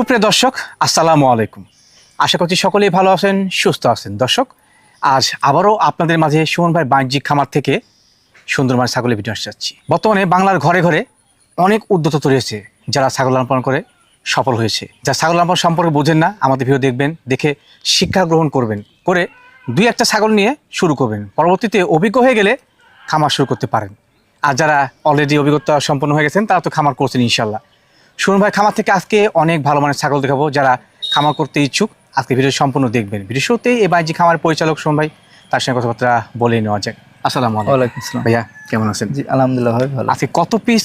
সুপ্রিয় দর্শক, আসসালামু আলাইকুম। আশা করছি সকলেই ভালো আছেন, সুস্থ আছেন। দর্শক, আজ আবারও আপনাদের মাঝে সুমন ভাই বাণিজ্যিক খামার থেকে সুন্দর মানে ছাগলের ভিডিও আসতে যাচ্ছি বর্তমানে বাংলার ঘরে ঘরে অনেক উদ্যত তৈরি যারা ছাগল লালন করে সফল হয়েছে। যারা ছাগল লালন সম্পর্কে বোঝেন না, আমাদের ভিডিও দেখবেন, দেখে শিক্ষা গ্রহণ করবেন, করে দুই একটা ছাগল নিয়ে শুরু করবেন। পরবর্তীতে অভিজ্ঞ হয়ে গেলে খামার শুরু করতে পারেন। আর যারা অলরেডি অভিজ্ঞতা সম্পন্ন হয়ে গেছেন, তারা তো খামার করছেন ইনশাল্লাহ সুমন ভাই খামার থেকে আজকে অনেক ভালো মানের ছাগল দেখাবো যারা খামার করতে ইচ্ছুক। আজকে ভিডিও সম্পূর্ণ দেখবেন। ভিডিও শুরুতেই এ বাণিজ্যিক খামার পরিচালক সুমন ভাই তার সঙ্গে কথাবার্তা বলে নেওয়া যাক। আসসালামু আলাইকুম। আসসালাম। ভাইয়া কেমন আছেন? জি আলহামদুলিল্লাহ ভাই ভালো। আজকে কত পিস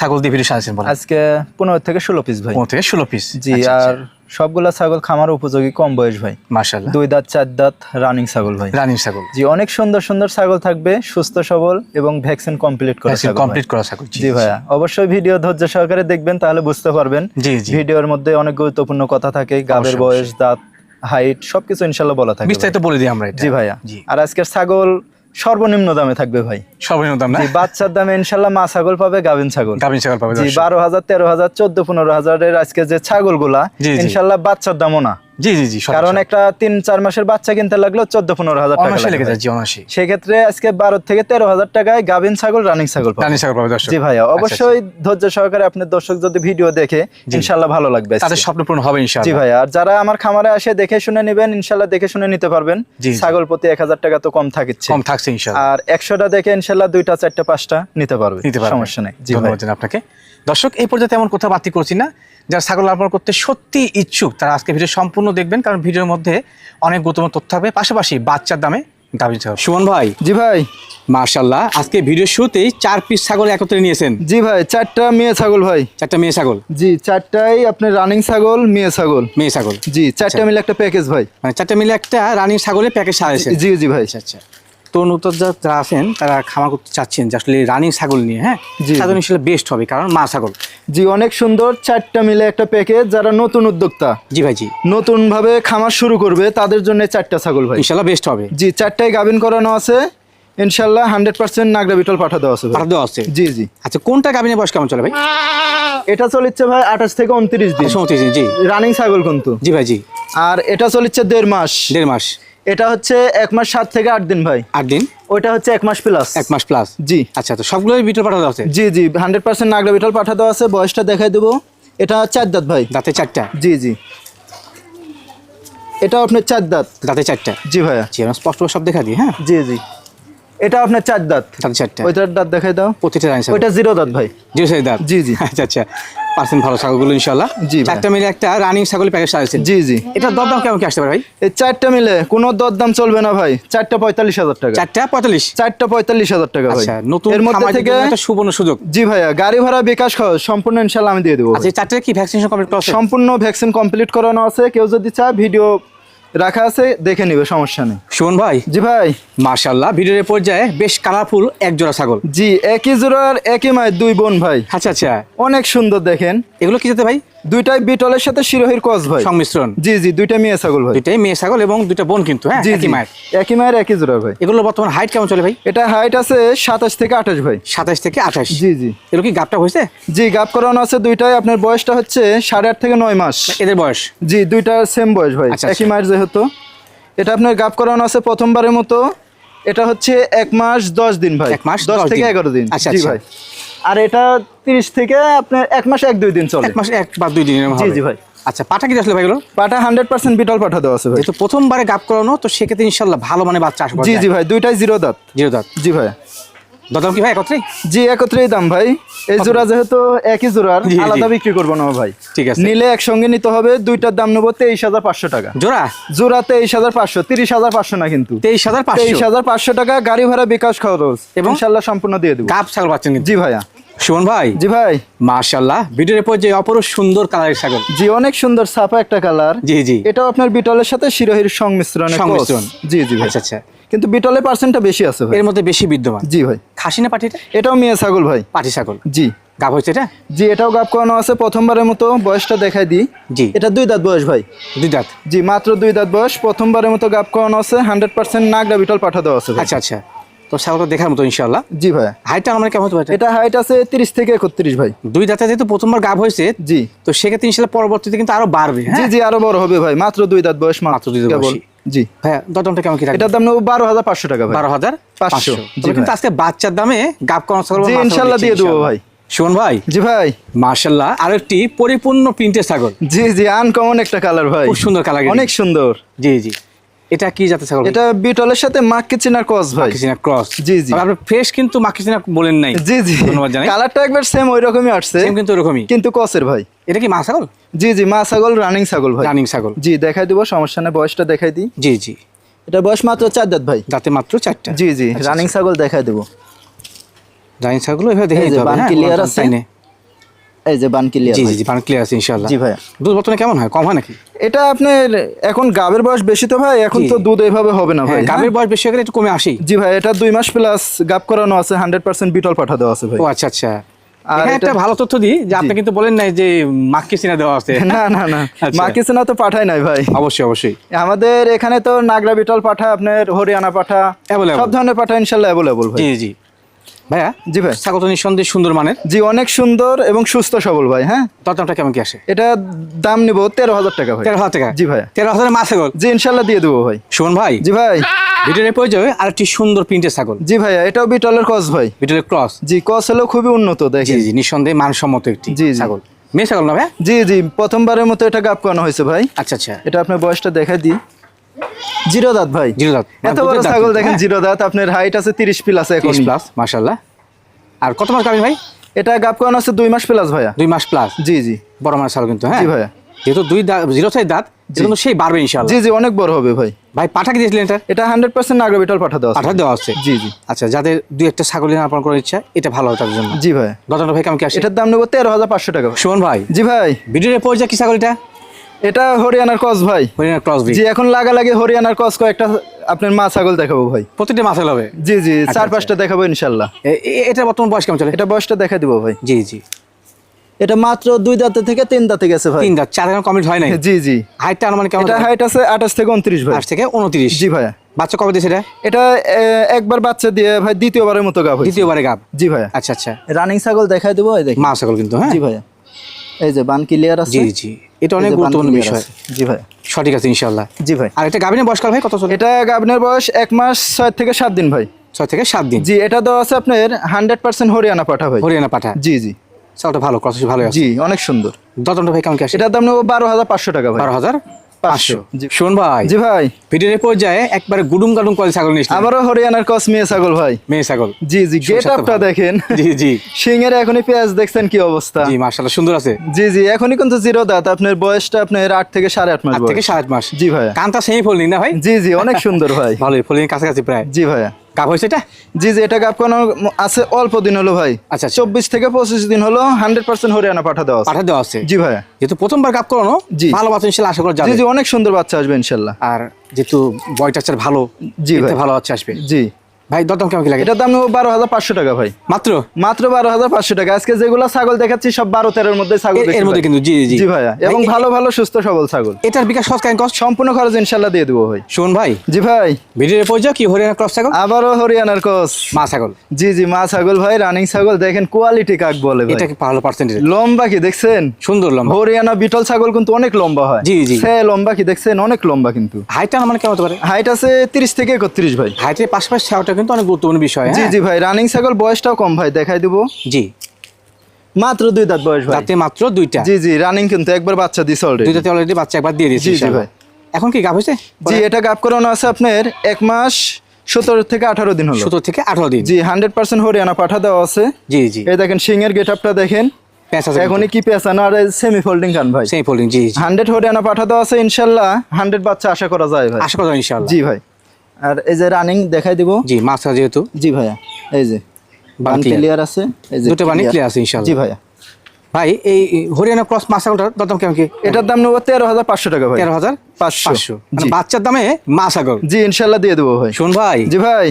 ছাগল দিয়ে ভিডিও সাজাচ্ছেন বলেন? আজকে পনেরো থেকে ষোলো পিস ভাই। পনেরো থেকে ষোলো পিস জি আর সবগুলা ছাগল খামার উপযোগী কম বয়স ভাই। মার্শাল্লাহ দুই দাঁত চার দাঁত রানিং ছাগল ভাই। রানিং ছাগল। জি অনেক সুন্দর সুন্দর ছাগল থাকবে সুস্থ সবল এবং ভ্যাকসিন কমপ্লিট করা ছাগল কমপ্লিট করা ছাগল জি ভাইয়া অবশ্যই ভিডিও ধৈর্য সহকারে দেখবেন তাহলে বুঝতে পারবেন। জি জি। ভিডিওর মধ্যে অনেক গুরুত্বপূর্ণ কথা থাকে গাবের বয়স দাঁত হাইট সবকিছু ইনশাল্লাহ বলা থাকে বিস্তারিত বলে দিই আমরা এটা। জি ভাইয়া। জি। আর আজকের ছাগল সর্বনিম্ন দামে থাকবে ভাই সর্বনিম্ন দাম না বাচ্চার দামে ইনশাল্লাহ মা ছাগল পাবে গাভিন ছাগল গাভিন ছাগল পাবে জি। বারো হাজার তেরো হাজার চোদ্দ পনেরো হাজারের আজকে যে ছাগলগুলা। ইনশাল্লাহ বাচ্চার দামও না জি জি জি কারণ একটা তিন চার মাসের বাচ্চা কিনতে লাগল চোদ্দ পনেরো হাজার টাকা লেগে যায় জি অনায়াসে। সেক্ষেত্রে আজকে বারো থেকে তেরো হাজার টাকায় গাভিন ছাগল রানিং ছাগল রানিং ছাগল পাবে জি ভাইয়া আচ্ছা, অবশ্যই ধৈর্য সহকারে আপনার দর্শক যদি ভিডিও দেখে ইনশাল্লাহ ভালো লাগবে আচ্ছা। তাদের স্বপ্ন পূরণ হবে জি ভাইয়া আর যারা আমার খামারে আসে দেখে শুনে নেবেন ইনশাল্লাহ দেখে শুনে নিতে পারবেন। ছাগল প্রতি এক হাজার টাকা তো কম থাকছে। ইনশাআল্লাহ আর একশোটা দেখে ইনশাল্লাহ দুইটা চারটা পাঁচটা নিতে পারবে। নিতে পারবে। সমস্যা নেই। জি ধন্যবাদ আপনাকে। দর্শক এই পর্যায়ে তেমন কথা বাতি করছি না। যারা ছাগল পালন করতে সত্যি ইচ্ছুক তারা আজকে ভিডিও সম্পূর্ণ দেখবেন কারণ ভিডিওর মধ্যে অনেক গুরুত্বপূর্ণ তথ্য হবে পাশাপাশি বাচ্চার দামে দাবি ছাগল সুমন ভাই। জি ভাই। মার্শাল্লাহ আজকে ভিডিও শুরুতেই চার পিস ছাগল একত্রে নিয়েছেন। জি ভাই চারটা মেয়ে ছাগল ভাই। চারটা মেয়ে ছাগল? জি চারটাই আপনার রানিং ছাগল মেয়ে ছাগল। মেয়ে ছাগল। জি চারটা মিলে একটা প্যাকেজ ভাই। মানে চারটা মিলে একটা রানিং ছাগলের প্যাকেজ সাজাইছেন জি জি ভাই। আচ্ছা আচ্ছা। তরুণ যারা আছেন তারা খামার করতে চাচ্ছেন যে আসলে রানিং ছাগল নিয়ে হ্যাঁ? তাদের আসলে বেস্ট হবে কারণ মা ছাগল। জি অনেক সুন্দর চারটা মিলে একটা প্যাকেজ যারা নতুন উদ্যোক্তা। জি ভাই জি। নতুন ভাবে খামার শুরু করবে তাদের জন্য চারটা ছাগল ভাই। ইনশাল্লাহ বেস্ট হবে। জি চারটায় গাভিন করানো আছে। ইনশাল্লাহ হান্ড্রেড পার্সেন্ট নাগরা বিটল পাঠা দেওয়া আছে পাঠা দেওয়া আছে? জি জি। আচ্ছা কোনটা গাভিনের বয়স কেমন চলে ভাই? এটা চলিচ্ছে ভাই আঠাশ থেকে উনত্রিশ দিন। জি। রানিং ছাগল কিন্তু। জি ভাই জি। আর এটা চলিচ্ছে দেড় মাস। দেড় মাস। এটা হচ্ছে এক মাস সাত থেকে আট দিন ভাই। আট দিন? ওইটা হচ্ছে এক মাস প্লাস এক মাস প্লাস জি। আচ্ছা তো সবগুলোই বিটল পাঠা দেওয়া আছে? জি জি হান্ড্রেড পার্সেন্ট নাগরা বিটল পাঠা দেওয়া আছে বয়সটা দেখাই দেবো। এটা চার দাঁত ভাই। দাঁতে চারটা? জি জি। এটা আপনার চার দাঁত। দাঁতে চারটা? জি ভাইয়া। জি আমরা স্পষ্ট সব দেখা দিই হ্যাঁ? জি জি। এটা আপনার চার দাঁত। দাঁতে চারটা ওইটার দাঁত দেখাই দাও। প্রতিটা ওইটা জিরো দাঁত ভাই। জি সেই দাঁত? জি, জি। আচ্ছা আচ্ছা। পার্সেন্ট ভালো ছাগলগুলো ইনশাল্লাহ জি চারটা মিলে একটা রানিং ছাগল প্যাকেজ সাজাইছেন জি জি। এটা দরদাম কেমন কি আসতে পারে ভাই? এই চারটা মিলে কোনো দরদাম চলবে না ভাই। চারটা পঁয়তাল্লিশ হাজার টাকা। চারটা পঁয়তাল্লিশ? চারটা পঁয়তাল্লিশ হাজার টাকা ভাই। আচ্ছা নতুন এর মধ্যে থেকে একটা সুবর্ণ সুযোগ। জি ভাইয়া গাড়ি ভাড়া বিকাশ খরচ সম্পূর্ণ ইনশাল্লাহ আমি দিয়ে দেবো আচ্ছা চারটে কি ভ্যাকসিনেশন কমপ্লিট করা সম্পূর্ণ ভ্যাকসিন কমপ্লিট করানো আছে। কেউ যদি চায় ভিডিও রাখা আছে দেখে নিবে সমস্যা নেই। সুমন ভাই জি ভাই। মার্শাল্লাহ ভিডিওর পর্যায়ে বেশ কালারফুল এক জোড়া ছাগল। জি একই জোড়ার একই মায়ের দুই বোন ভাই। আচ্ছা আচ্ছা। অনেক সুন্দর দেখেন। এগুলো কি যেতে ভাই? দুইটাই বিটলের সাথে শিরোহির কস ভাই। সংমিশ্রণ। জি জি দুইটা মেয়ে ছাগল ভাই। দুইটাই মেয়ে ছাগল এবং দুইটা বোন কিন্তু হ্যাঁ? একই মায়ের। একই মায়ের একই জোড়া ভাই। এগুলো বর্তমান হাইট কেমন চলে ভাই? এটা হাইট আছে সাতাশ থেকে আঠাশ ভাই। সাতাশ থেকে আঠাশ। জি জি। এগুলো কি গাপটা হয়েছে? জি গাপ করানো আছে দুইটাই। আপনার বয়সটা হচ্ছে সাড়ে আট থেকে নয় মাস। এদের বয়স? জি দুইটা সেম বয়স ভাই। আচ্ছা, একই মায়ের যেহেতু। এটা আপনার গাপ করানো আছে প্রথমবারের মতো। এটা হচ্ছে এক মাস দশ দিন ভাই। এক মাস দশ দশ থেকে এগারো দিন। আচ্ছা, আচ্ছা। ভাই। আর এটা তিরিশ থেকে আপনার এক মাস এক দুই দিন চলে। এক মাস এক বা দুই দিন জি। জি ভাই। আচ্ছা পাটা কি আসলে ভাই এগুলো? পাটা হান্ড্রেড পার্সেন্ট বিটল পাঠা দেওয়া আছে ভাই। প্রথমবারে গাপ করানো তো সেক্ষেত্রে ইনশাল্লাহ ভালো মানে বাচ্চা আসবে। জি জি ভাই দুইটাই জিরো দাঁত। জিরো দাঁত। জি ভাই। দাদাম কি ভাই একত্রে? জি একত্রেই দাম ভাই। এই জোড়া যেহেতু একই জোড়ার। আলাদা বিক্রি করব না ভাই। ঠিক আছে। নিলে একসঙ্গে নিতে হবে দুইটার দাম নেব তেইশ হাজার পাঁচশো টাকা। জোড়া? জোড়া তেইশ হাজার পাঁচশো তিরিশ হাজার পাঁচশো না কিন্তু। তেইশ হাজার তেইশ হাজার পাঁচশো টাকা গাড়ি ভাড়া বিকাশ খরচ। এবং? ইনশাল্লাহ সম্পূর্ণ দিয়ে দেবো। গাপ ছাগল পাচ্ছেন জি ভাইয়া। সুমন ভাই? জি ভাই। মার্শাল্লাহ ভিডিওর পর যে অপরূপ সুন্দর কালারের ছাগল। জি অনেক সুন্দর ছাপা একটা কালার। জি জি। এটাও আপনার বিটলের সাথে শিরোহির সংমিশ্রণ সংমিশ্রণ। জি জি ভাই। আচ্ছা আচ্ছা। কিন্তু বিটলের পার্সেন্টটা বেশি আছে ভাই। এর মধ্যে বেশি বিদ্যমান। জি ভাই। খাসি না পাঠিটা এটাও মেয়ে ছাগল ভাই। পাটি ছাগল। জি। গাপ হয়েছে এটা? জি এটাও গাপ করানো আছে। প্রথমবারের মতো বয়সটা দেখাই দিই। জি। এটা দুই দাঁত বয়স ভাই। দুই দাঁত। জি মাত্র দুই দাঁত বয়স। প্রথমবারের মতো গাপ করানো আছে। হান্ড্রেড পার্সেন্ট নাগরা বিটল পাঠা দেওয়া আছে আচ্ছা আচ্ছা। তো তো ছাগলটা দেখার মতো ইনশাল্লাহ জি ভাইয়া হাইটটা আমার কেমন হতে এটা হাইট আছে তিরিশ থেকে একত্রিশ ভাই। দুই দাঁতে যেহেতু প্রথমবার গাভ হয়েছে জি। তো সেক্ষেত্রে ইনশাল্লাহ পরবর্তীতে কিন্তু আরও বাড়বে জি হ্যাঁ? জি আরও বড় হবে ভাই। মাত্র দুই দাঁত বয়স মাত্র দুই দাঁত জি। ভাইয়া দরদামটা কেমন কি এটার দাম নেব বারো হাজার পাঁচশো টাকা বারো হাজার পাঁচশো। পাঁচশো। কিন্তু আজকে বাচ্চার দামে গাভ ইনশাল্লাহ দিয়ে দেবো ভাই। শোন ভাই। জি ভাই। মার্শাল্লাহ আর একটি পরিপূর্ণ প্রিন্টের ছাগল। জি জি আনকমন একটা কালার ভাই। খুব সুন্দর কালার অনেক সুন্দর। জি জি। এটা কি জাতের ছাগল এটা বিটলের সাথে মাক্কি চিনার কস ভাই। মাকিসিনা ক্রস। জি, জি। আপনি ফ্রেশ কিন্তু মাকিসিনা বলেন নাই। জি জি। ধন্যবাদ জানাই। কালারটা একবার সেম ওই রকমই আসছে। সেম কিন্তু এরকমই কিন্তু কসের ভাই। এটা কি মা ছাগল? জি জি মা ছাগল রানিং ছাগল ভাই। রানিং ছাগল। জি দেখাই দিব সমস্যা নেই বয়সটা দেখাই দিই। জি জি। এটা বয়স মাত্র চার দাঁত ভাই। দাঁতে মাত্র চারটা। জি জি আচ্ছা, রানিং ছাগল দেখাই দেবো। রানিং ছাগল এভাবে দেখে এই নিতে যে হবে হ্যাঁ clear আছে? এই যে বান ক্লিয়ার জি জি বান ক্লিয়ার আছে ইনশাআল্লাহ। জি ভাইয়া। দুধ বর্তমানে কেমন হয়? কম হয় নাকি? এটা আপনার এখন গাবের বয়স বেশি তো ভাই এখন তো দুধ এভাবে হবে না ভাই হ্যাঁ হ্যাঁ? বয়স বেশি হয়ে একটু কমে আসেই। জি ভাই এটা দুই মাস প্লাস গাব করানো আছে হান্ড্রেড পার্সেন্ট বিটল পাঠা দেওয়া আছে ভাই। ও আচ্ছা আচ্ছা। আর একটা ভালো তথ্য দিই যে আপনি কিন্তু বলেন নাই যে দেওয়া আছে। না না না। আচ্ছা। তো পাঠাই নাই ভাই। অবশ্যই অবশ্যই। আমাদের এখানে তো নাগরা বিটল পাঠা আপনার হরিয়ানা পাঠা সব ধরনের পাঠা ইনশাল্লাহ অ্যাভেলেবল ভাই। জি জি। ভাইয়া? জি ভাই। ছাগল তো নিঃসন্দেহে সুন্দর মানের। জি অনেক সুন্দর এবং সুস্থ সবল ভাই হ্যাঁ? দরদামটা কেমন কি আসে? এটা দাম নিব তেরো হাজার টাকা ভাই। তেরো হাজার টাকা? জি ভাই তেরো হাজারের মা ছাগল জি ইনশাল্লাহ দিয়ে দেবো ভাই। সুমন ভাই? জি ভাই। ভিডিওর প্রয়োজন আর একটি সুন্দর প্রিন্টের ছাগল। জি ভাইয়া এটাও বিটলের ভাই। ক্রস? জি কস হলেও খুবই উন্নত জি জি নিঃসন্দেহে মানসম্মত একটি জি, জি। ছাগল। মেয়ে ছাগল না ভাই জি জি প্রথমবারের মতো এটা গাপ করানো হয়েছে ভাই। আচ্ছা আচ্ছা। এটা আপনার বয়সটা দেখা দিই। জিরো দাঁত ভাই। জিরো দাঁত এত বড় ছাগল দেখেন জিরো দাঁত আপনার হাইট আছে তিরিশ প্লাস এখন। প্লাস মাশাল্লাহ আর কত মাস গাবি ভাই? এটা গাপ করানো আছে দুই মাস প্লাস ভাইয়া। দুই মাস প্লাস জি জি। বড় মাস ছাগল কিন্তু হ্যাঁ? জি ভাইয়া। যেহেতু দুই জিরো দাঁত কিন্তু সেই বাড়বে ইনশাআল্লাহ। জি জি অনেক বড় হবে ভাই। ভাই পাঠা কি দিয়েছিলেন এটা? এটা হান্ড্রেড পার্সেন্ট নাগরা বিটল পাঠা দেওয়া পাঠা দেওয়া আছে? জি জি। আচ্ছা যাদের দুই একটা ছাগল আপন করার ইচ্ছা এটা ভালো হয় তাদের জন্য। জি ভাই ভাই কেমন কি আসে? এটার দাম নেব তেরো হাজার পাঁচশো টাকা। সুমন ভাই। জি ভাই। ভিডিওর পর্যায়ে কি ছাগল এটা এটা হরিয়ানার কস ভাই। হরিয়ানা ক্রস জি এখন লাগা লাগে হরিয়ানার কস কয়েকটা আপনার মা ছাগল দেখাবো ভাই। প্রতিটা মাছ হবে? জি জি চার আচ্ছা। পাঁচটা দেখাবো ইনশাল্লাহ। এটা বর্তমান বয়স কেমন চলে? এটা বয়সটা দেখা দিব ভাই। জি জি। এটা মাত্র দুই দাঁতে থেকে তিন দাঁতে গেছে ভাই। তিন দাঁত চার এখন কমপ্লিট হয় নাই? জি জি। হাইটটা আনুমানিক কেমন এটা হাইট আছে আঠাশ থেকে উনত্রিশ ভাই। আট থেকে উনত্রিশ। জি ভাইয়া। বাচ্চা কবে দিয়েছে এটা? এটা একবার বাচ্চা দিয়ে ভাই দ্বিতীয়বারের মতো গাব দ্বিতীয়বারে গাব জি ভাইয়া। আচ্ছা আচ্ছা। রানিং ছাগল দেখাই দেবো এই দেখি মা ছাগল কিন্তু হ্যাঁ? জি ভাইয়া। এই যে বান ক্লিয়ার আছে। জি জি। এটা অনেক গুরুত্বপূর্ণ বিষয়। জি ভাই। সঠিক আছে ইনশাল্লাহ জি ভাই। আর এটা গাবিনের বয়সকাল ভাই? কত চলে? এটা গাভিনের বয়স এক মাস ছয় থেকে সাত দিন ভাই। ছয় থেকে সাত দিন। জি এটা দেওয়া আছে আপনার হান্ড্রেড পার্সেন্ট হরিয়ানা পাঠা ভাই। হরিয়ানা পাঠা? জি জি। চালটা ভালো কথা ভালো জি অনেক সুন্দর। দতনটা ভাই কেমন কি আছে? এটার দাম নেব বারো হাজার পাঁচশো টাকা ভাই। বারো হাজার? পাঁচশো। শোন ভাই। জি ভাই। ভিডিওর পর্যায়ে একবারে গুডুম গাডুম করে ছাগল নিয়েছিল আবারও হরিয়ানার কস মেয়ে ছাগল ভাই। মেয়ে ছাগল। জি জি গেট আপটা দেখেন। জি জি। সিংহের এখনই পেঁয়াজ দেখছেন কি অবস্থা? জি সুন্দর আছে। জি জি এখনই কিন্তু জিরো দাঁত। আপনার বয়সটা আপনার আট থেকে সাড়ে আট মাস থেকে সাড়ে সাত মাস। জি ভাইয়া। কান্তা সেই না ভাই? জি জি অনেক সুন্দর ভাই। ভালোই ফোল্ডিং কাছাকাছি প্রায়। জি ভাইয়া। কাপ হয়েছে এটা? জি জি এটা কাপ কোনো আছে অল্প দিন হলো ভাই। আচ্ছা, আচ্ছা। চব্বিশ থেকে পঁচিশ দিন হলো হান্ড্রেড পার্সেন্ট হরিয়ানা পাঠা দেওয়া পাঠা দেওয়া আছে? জি ভাই যেহেতু প্রথমবার কাপ করানো জি। ভালো বাচ্চা ইনশাল্লাহ আশা করা যাবে। জি অনেক সুন্দর বাচ্চা আসবে ইনশাল্লাহ। আর যেহেতু বয়টাচার ভালো জি ভাই। ভালো বাচ্চা আসবে। জি। ভাই দরদাম কেমন কি লাগে? এটার দাম নেব বারো হাজার পাঁচশো টাকা ভাই। মাত্র? মাত্র বারো হাজার পাঁচশো টাকা। আজকে যেগুলো ছাগল দেখাচ্ছি সব বারো তেরোর মধ্যে ছাগল এর- মধ্যে ভাই। কিন্তু জি জি জি। ভাইয়া এবং ভালো ভালো সুস্থ সবল ছাগল। এটার বিকাশ সৎ কাইন কষ্ট? সম্পূর্ণ খরচ ইনশাল্লাহ দিয়ে দেবো ভাই। শোন ভাই জি ভাই। ভিডিওর পর্যায়ে কি হরিয়ানা ক্রস ছাগল? আবারও হরিয়ানার কস মা ছাগল। জি জি মা ছাগল ভাই রানিং ছাগল। দেখেন কোয়ালিটি কাক বলে এটা কি ভালো পার্সেন্টেজ লম্বা কি দেখছেন? সুন্দর লম্বা। হরিয়ানা বিটল ছাগল কিন্তু অনেক লম্বা হয়। জি, জি। সে লম্বা কি দেখছেন? অনেক লম্বা কিন্তু। হাইটটা মানে কেমন হতে পারে? হাইট আছে তিরিশ থেকে একত্রিশ ভাই। হাইটের পাশাপাশি কিন্তু অনেক গুরুত্বপূর্ণ বিষয় জি হ্যাঁ? জি ভাই রানিং ছাগল বয়সটাও কম ভাই দেখাই দিব। জি। মাত্র দুই দাঁত বয়স ভাই। তাতে মাত্র দুইটা। জি জি রানিং কিন্তু একবার বাচ্চা দিছে অলরেডি দুইটাতে অলরেডি বাচ্চা একবার দিয়ে দিয়েছি জি, জি, ভাই। এখন কি গাভ হয়েছে? জি এটা গাপ করানো আছে আপনার এক মাস সতেরো থেকে আঠারো দিন হলো। সতেরো থেকে আঠারো দিন। জি হান্ড্রেড পার্সেন্ট হরিয়ানা পাঠা দেওয়া আছে। জি জি। এই দেখেন সিংয়ের গেট আপটা দেখেন প্যাঁচ এখনই কি পেঁচানো আর সেমি ফোল্ডিং কান ভাই। সেই ফোল্ডিং জি জি। হান্ড্রেড হরিয়ানা পাঠা দেওয়া আছে ইনশাল্লাহ হান্ড্রেড বাচ্চা আশা করা যায় ভাই। আশা করা যায় ইনশাআল্লাহ জি ভাই। আর এই যে রানিং দেখাই দিব। জি মাছটা যেহেতু। জি ভাইয়া এই যে বান ক্লিয়ার আছে এই যে দুটো বান ক্লিয়ার আছে ইনশাআল্লাহ। জি ভাইয়া। ভাই এই হরিয়ানা ক্রস মাছাগলটার দাম কেমন কি? এটার দাম নেব তেরো হাজার পাঁচশো টাকা ভাই। তেরো হাজার পাঁচশো। মানে। বাচ্চার দামে মাছাগল জি ইনশাল্লাহ দিয়ে দেবো ভাই। শোন ভাই। জি ভাই।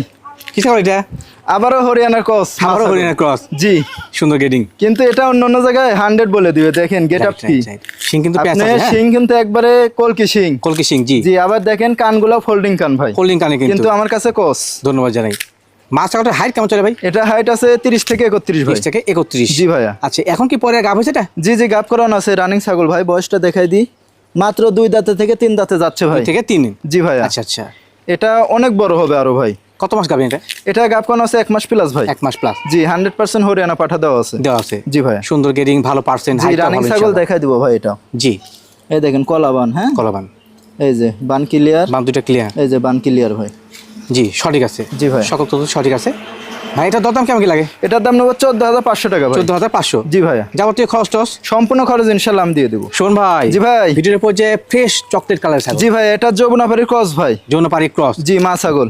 কি ছাগল এটা? আবারও হরিয়ানার কস আবারও হরিয়ানা ক্রস। জি। সুন্দর গেটিং কিন্তু এটা অন্য অন্য জায়গায় হান্ড্রেড বলে দিবে দেখেন গেট আপ কি? সিং কিন্তু আছে হ্যাঁ? সিং কিন্তু একবারে কলকি সিং কলকি সিং জি। জি আবার দেখেন কানগুলো ফোল্ডিং কান ভাই। হোল্ডিং কানে কিন্তু। আমার কাছে কস ধন্যবাদ জানাই। মা ছাগলটার হাইট কেমন চলে ভাই? এটা হাইট আছে তিরিশ থেকে একত্রিশ ভাই। বিশ থেকে একত্রিশ। জি ভাইয়া। আচ্ছা এখন কি পরে গাভ হয়েছে এটা? জি জি গাপ করানো আছে রানিং ছাগল ভাই। বয়সটা দেখাই দিই। মাত্র দুই দাঁতে থেকে তিন দাঁতে যাচ্ছে ভাই। থেকে তিন। জি ভাইয়া। আচ্ছা আচ্ছা। এটা অনেক বড় হবে আরও ভাই। কত মাস গাবেন এটা? এটা গাবকন আছে এক মাস প্লাস ভাই। এক মাস প্লাস জি হান্ড্রেড পার্সেন্ট হরিয়ানা পাঠা দেওয়া আছে। দেওয়া আছে। জি ভাই। সুন্দর গেডিং ভালো পার্সেন্ট রানিং ছাগল দেখাই দিব ভাই এটা। জি। এই দেখেন কলাবান হ্যাঁ? কলাবান। এই যে বান ক্লিয়ার বান দুটো ক্লিয়ার এই যে বান ক্লিয়ার ভাই। জি সঠিক আছে। জি ভাই। সকল তথ্য সঠিক আছে। ভাই দরদাম কেমন কি লাগে? এটার দাম নেব চোদ্দ হাজার পাঁচশো টাকা ভাই। চোদ্দ হাজার পাঁচশো? জি ভাইয়া যাবতীয় খরচ টস সম্পূর্ণ খরচ ইনশাল্লাহ আমি দিয়ে দেবো। শোন ভাই জি ভাই। ভিডিওর যে ফ্রেশ চকলেট কালার জি ভাই এটা ক্রস ভাই। ক্রস জি মা ছাগল।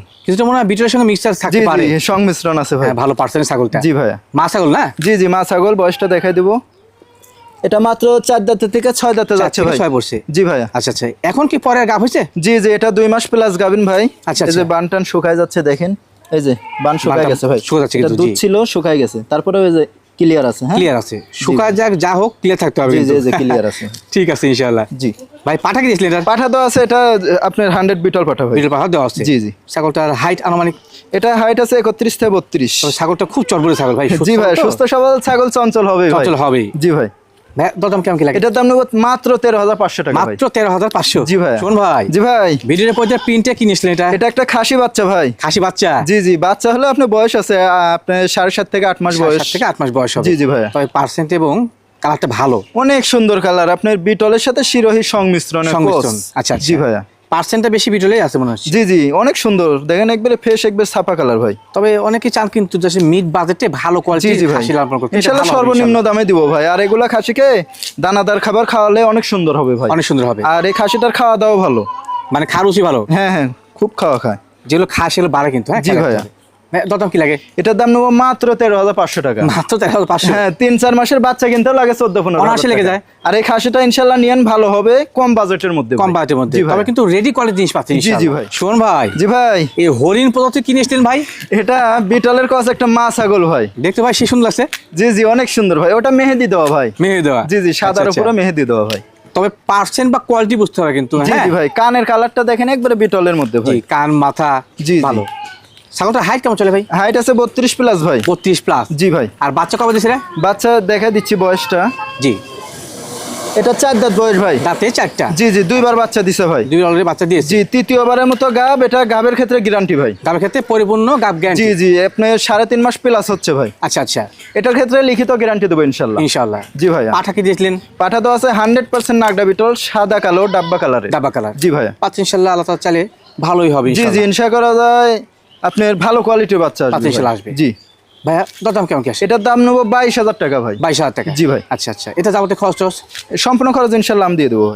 মনে হয় সঙ্গে মিক্সার জি থাকতে পারে। জি সংমিশ্রণ আছে ভাই। হ্যাঁ ভালো পার্সেন্ট ছাগলটা। জি ভাইয়া মা ছাগল না? জি জি মা ছাগল বয়সটা দেখাই দিব। এটা মাত্র চার দাঁতে থেকে ছয় দাঁতে যাচ্ছে ভাই। ছয় পড়ছে? জি ভাইয়া আচ্ছা আচ্ছা। এখন কি পরে গাভ হয়েছে? জি জি এটা দুই মাস প্লাস গাবিন ভাই। আচ্ছা, এই যে আচ্ছা। বান টান শুকায় যাচ্ছে দেখেন। এই যে বান শুকায় গেছে ভাই। যাচ্ছে কিন্তু, দুধ ছিল শুকায় গেছে। তারপরে ওই যে ক্লিয়ার আছে হ্যাঁ? ক্লিয়ার আছে। শুকা যাক যা হোক ক্লিয়ার থাকতে হবে জি জি ক্লিয়ার আছে। ঠিক আছে ইনশাআল্লাহ। জি। ভাই পাঠা কি দিয়েছিলেন এটা? পাঠা দেওয়া আছে এটা আপনার হান্ড্রেড বিটল পাঠা ভাই। পাঠা দেওয়া আছে? জি, জি। ছাগলটার হাইট আনুমানিক? এটা হাইট আছে একত্রিশ থেকে বত্রিশ। তবে ছাগলটা খুব চর্বরে ছাগল ভাই জি ভাই সুস্থ সবল ছাগল চঞ্চল হবে চঞ্চল হবেই। জি ভাই। দরদাম কেমন কি লাগে? এটার দাম মাত্র টাকা মাত্র তেরো হাজার পাঁচশো? জি ভাই। শোন ভাই জি ভাই। ভিডিওর উপর প্রিন্টে কিনেছিলেন এটা? এটা একটা খাসি বাচ্চা ভাই। খাসি বাচ্চা? জি জি বাচ্চা হলে আপনার বয়স আছে আপনার সাড়ে সাত থেকে আট মাস বয়স। থেকে আট মাস বয়স হবে। জি, জি। তবে পার্সেন্ট এবং কালারটা ভালো। অনেক সুন্দর কালার আপনার বিটলের সাথে শিরোহী সংমিশ্রণ। সংমিশ্রণ আচ্ছা। জি ভাইয়া। পার্সেন্টটা বেশি বিটলেই আছে মনে হচ্ছে জি জি অনেক সুন্দর। দেখেন একবারে ফ্রেশ একবারে ছাপা কালার ভাই। তবে অনেকে চান কিন্তু যে মিড বাজেটে ভালো কোয়ালিটি খাসি লালন করতে। হবে সর্বনিম্ন দামে দিব ভাই। আর এগুলা খাসিকে দানাদার খাবার খাওয়ালে অনেক সুন্দর হবে ভাই। অনেক সুন্দর হবে। আর এই খাসিটার খাওয়া দাওয়া ভালো। মানে খারুসি ভালো। হ্যাঁ হ্যাঁ খুব খাওয়া খায়। যেগুলো খাসি হলো বাড়ে কিন্তু হ্যাঁ জি। ভাই, দরদাম কি লাগে? এটার দাম নেব মাত্র তেরো হাজার পাঁচশো টাকা। মাত্র তেরো হাজার পাঁচশো? হ্যাঁ তিন চার মাসের বাচ্চা কিনতেও লাগে চোদ্দ পনেরো লেগে যায়। আর এই খাসিটা ইনশাল্লাহ নিয়েন ভালো হবে কম বাজেটের মধ্যে। কম বাজেটের মধ্যে। তবে কিন্তু রেডি কোয়ালিটি জিনিস পাচ্ছেন জি, জি ভাই। শোন ভাই। জি ভাই। এই হরিণ প্রজাতি ভাই? এটা বিটলের কস একটা মা ছাগল ভাই। দেখতে ভাই সে সুন্দর লাগছে। জি জি অনেক সুন্দর ভাই। ওটা মেহেদি দেওয়া ভাই। মেহে দেওয়া। জি জি সাদার আচ্ছা, আচ্ছা। উপরে মেহেদি দেওয়া ভাই। তবে পার্সেন্ট বা কোয়ালিটি বুঝতে হবে কিন্তু হ্যাঁ? ভাই। কানের কালারটা দেখেন একবারে বিটলের মধ্যে ভাই। কান মাথা জি। ভালো। ছাগলটার হাইট কেমন চলে ভাই? হাইট আছে বত্রিশ প্লাস ভাই। বত্রিশ প্লাস জি ভাই। আর বাচ্চা কবে দিয়েছে বাচ্চা দেখা দিচ্ছি বয়সটা। জি। এটা চার দাঁত বয়স ভাই। দাঁতে চারটা? জি জি দুইবার বাচ্চা দিছে ভাই। দুই অলরেডি বাচ্চা দিয়েছে? জি তৃতীয়বারের মতো গাব এটা গাবের ক্ষেত্রে গ্যারান্টি ভাই। গাবের ক্ষেত্রে পরিপূর্ণ গাব জ্ঞান জি জি আপনার সাড়ে তিন মাস প্লাস হচ্ছে ভাই। আচ্ছা আচ্ছা। এটার ক্ষেত্রে লিখিত গ্যারান্টি দেবো ইনশাল্লাহ ইনশাআল্লাহ। জি ভাইয়া। পাঠা কি দিয়েছিলেন? পাঠা তো আছে হান্ড্রেড পার্সেন্ট নাগডা বিটল সাদা কালো ডাব্বা কালারে ডাবা কালার। জি ভাইয়া। পাঁচ ইনশাল্লাহ আল্লাহ চালে ভালোই হবে জি জি ইনশা করা যায়। আপনার ভালো কোয়ালিটির বাচ্চা আসবে আসবে। জি। ভাইয়া দাম কেমন কি আসে? এটার দাম নেব বাইশ হাজার টাকা ভাই। বাইশ হাজার টাকা। জি ভাই। আচ্ছা আচ্ছা। এটা যাবতীয় খরচ সম্পূর্ণ খরচ ইনশাল্লাহ আমি দিয়ে দেবো